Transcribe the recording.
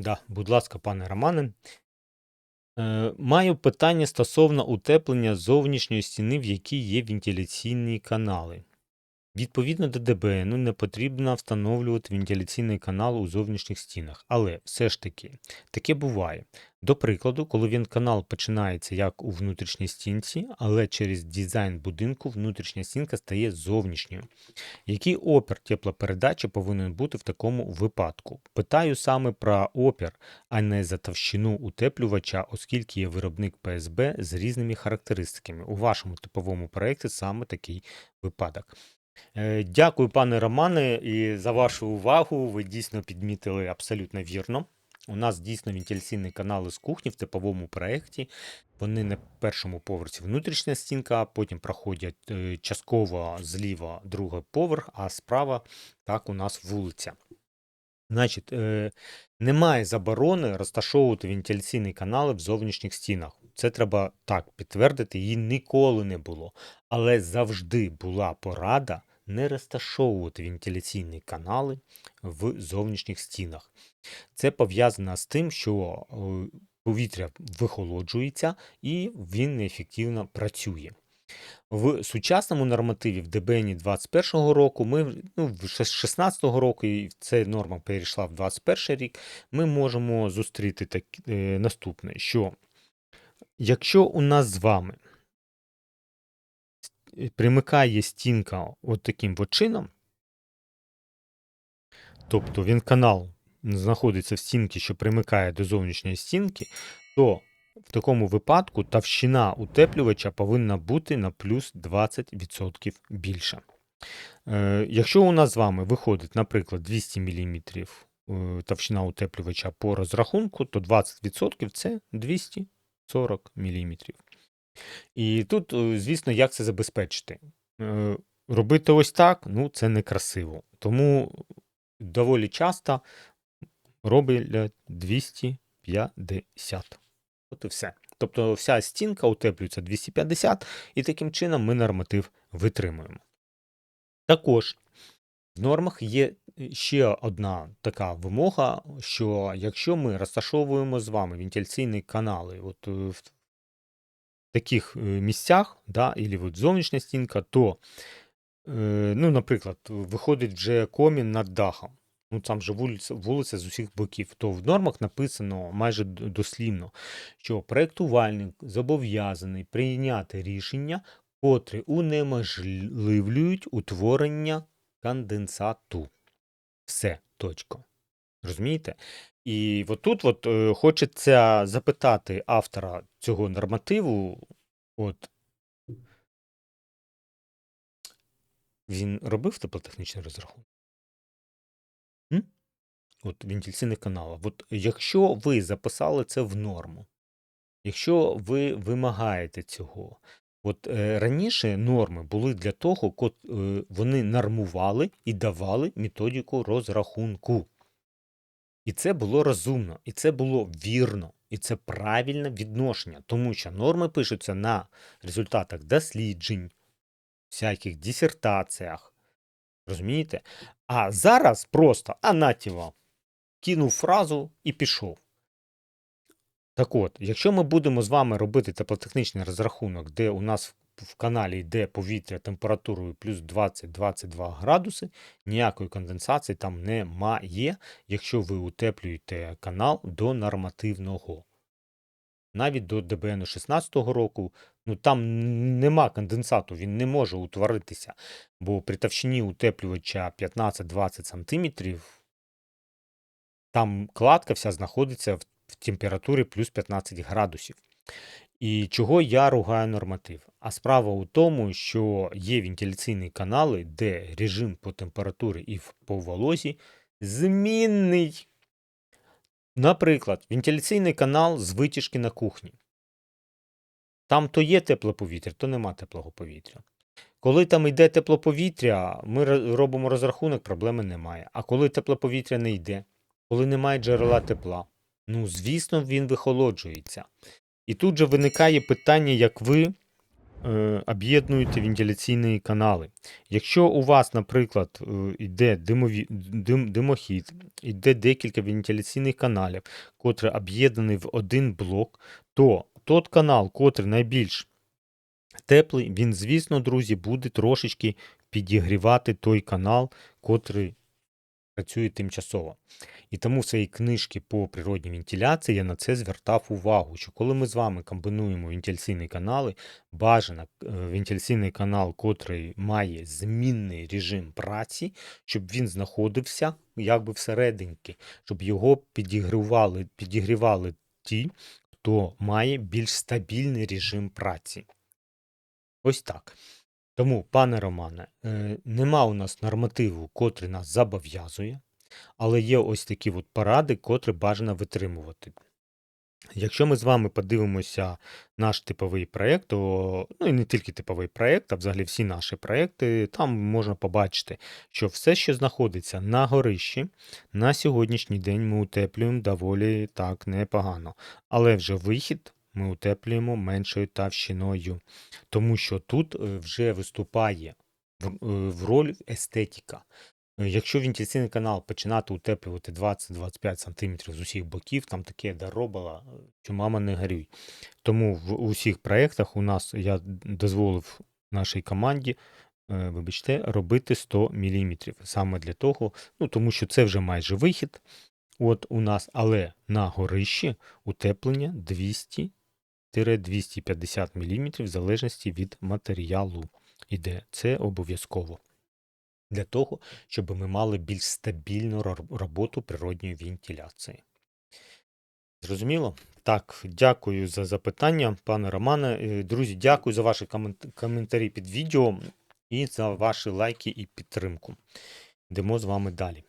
Да, будь ласка, пане Романе. Е, маю питання стосовно утеплення зовнішньої стіни, в якій є вентиляційні канали. Відповідно до ДБН не потрібно встановлювати вентиляційний канал у зовнішніх стінах, але все ж таки таке буває. До прикладу, коли він канал починається як у внутрішній стінці, але через дизайн будинку внутрішня стінка стає зовнішньою. Який опір теплопередачі повинен бути в такому випадку? Питаю саме про опір, а не за товщину утеплювача, оскільки є виробник ПСБ з різними характеристиками. У вашому типовому проєкті саме такий випадок. Е, Дякую, пане Романе, і за вашу увагу. Ви дійсно підмітили абсолютно вірно. У нас дійсно вентиляційні канали з кухні в типовому проєкті. Вони на першому поверсі внутрішня стінка, потім проходять е, частково зліва другий поверх, а справа так у нас вулиця. Значить, е, немає заборони розташовувати вентиляційні канали в зовнішніх стінах. Це треба так підтвердити, її ніколи не було. Але завжди була порада не розташовувати вентиляційні канали в зовнішніх стінах. Це пов'язано з тим, що е, повітря вихолоджується і він неефективно працює. В сучасному нормативі в ДБН 21 року, ми ну, в 16 року, і ця норма перейшла в 21 рік, ми можемо зустріти так, е, наступне, що якщо у нас з вами примикає стінка от таким от чином, тобто він канал знаходиться в стінці, що примикає до зовнішньої стінки, то в такому випадку товщина утеплювача повинна бути на плюс 20% більша. Е, якщо у нас з вами виходить, наприклад, 200 мм товщина утеплювача по розрахунку, то 20% це 240 мм. І тут, е, звісно, як це забезпечити? Е, робити ось так, ну це некрасиво. Тому доволі часто роблять 250. От і все. Тобто вся стінка утеплюється 250, і таким чином ми норматив витримуємо. Також в нормах є ще одна така вимога, що якщо ми розташовуємо з вами вентиляційні канали от е, в таких е, місцях, да, або от зовнішня стінка, то, е, ну, наприклад, виходить вже комін над дахом ну там же вулиця, вулиця з усіх боків, то в нормах написано майже дослівно, що проєктувальник зобов'язаний прийняти рішення, котрі унеможливлюють утворення конденсату. Все, точка. Розумієте? І от тут от, е, хочеться запитати автора цього нормативу, от він робив теплотехнічний розрахунок? М? От вентиляційних каналів. От якщо ви записали це в норму, якщо ви вимагаєте цього, от е, раніше норми були для того, кот е, вони нормували і давали методику розрахунку. І це було розумно, і це було вірно, і це правильне відношення, тому що норми пишуться на результатах досліджень, всяких дисертаціях. Розумієте? А зараз просто анатіва кинув фразу і пішов. Так от, якщо ми будемо з вами робити теплотехнічний розрахунок, де у нас в каналі йде повітря температурою плюс 20-22 градуси, ніякої конденсації там немає, якщо ви утеплюєте канал до нормативного. Навіть до ДБН 16 року, ну там нема конденсату, він не може утворитися, бо при товщині утеплювача 15-20 см там кладка вся знаходиться в температурі плюс 15 градусів. І чого я ругаю норматив? А справа у тому, що є вентиляційні канали, де режим по температурі і по волозі змінний. Наприклад, вентиляційний канал з витяжки на кухні. Там то є тепле повітря, то нема теплого повітря. Коли там йде тепло повітря, ми робимо розрахунок, проблеми немає. А коли тепле повітря не йде, коли немає джерела тепла, ну звісно, він вихолоджується. І тут же виникає питання, як ви е, об'єднуєте вентиляційні канали. Якщо у вас, наприклад, е, йде димові, дим, димохід, йде декілька вентиляційних каналів, котрі об'єднані в один блок, то тот канал, котрий найбільш теплий, він, звісно, друзі, буде трошечки підігрівати той канал, котрий працює тимчасово. І тому в своїй книжці по природній вентиляції я на це звертав увагу, що коли ми з вами комбінуємо вентиляційні канали, бажано е, вентиляційний канал, котрий має змінний режим праці, щоб він знаходився якби всерединки, щоб його підігрівали, підігрівали ті, хто має більш стабільний режим праці. Ось так. Тому, пане Романе, е, нема у нас нормативу, котрий нас зобов'язує, але є ось такі от поради, котрі бажано витримувати. Якщо ми з вами подивимося наш типовий проєкт, то, ну і не тільки типовий проєкт, а взагалі всі наші проєкти, там можна побачити, що все, що знаходиться на горищі, на сьогоднішній день ми утеплюємо доволі так непогано. Але вже вихід ми утеплюємо меншою товщиною, тому що тут е, вже виступає в, е, роль естетика. Е, Якщо вентиляційний канал починати утеплювати 20-25 см з усіх боків, там таке доробила, що мама не горюй. Тому в усіх проєктах у нас я дозволив нашій команді, вибачте, робити 100 мм. Саме для того, ну тому що це вже майже вихід. От у нас, але на горищі утеплення 200-250 мм в залежності від матеріалу. Іде це обов'язково. Для того, щоб ми мали більш стабільну роботу природньої вентиляції. Зрозуміло? Так, дякую за запитання, пане Романе. Е, Друзі, дякую за ваші коментарі під відео і за ваші лайки і підтримку. Йдемо з вами далі.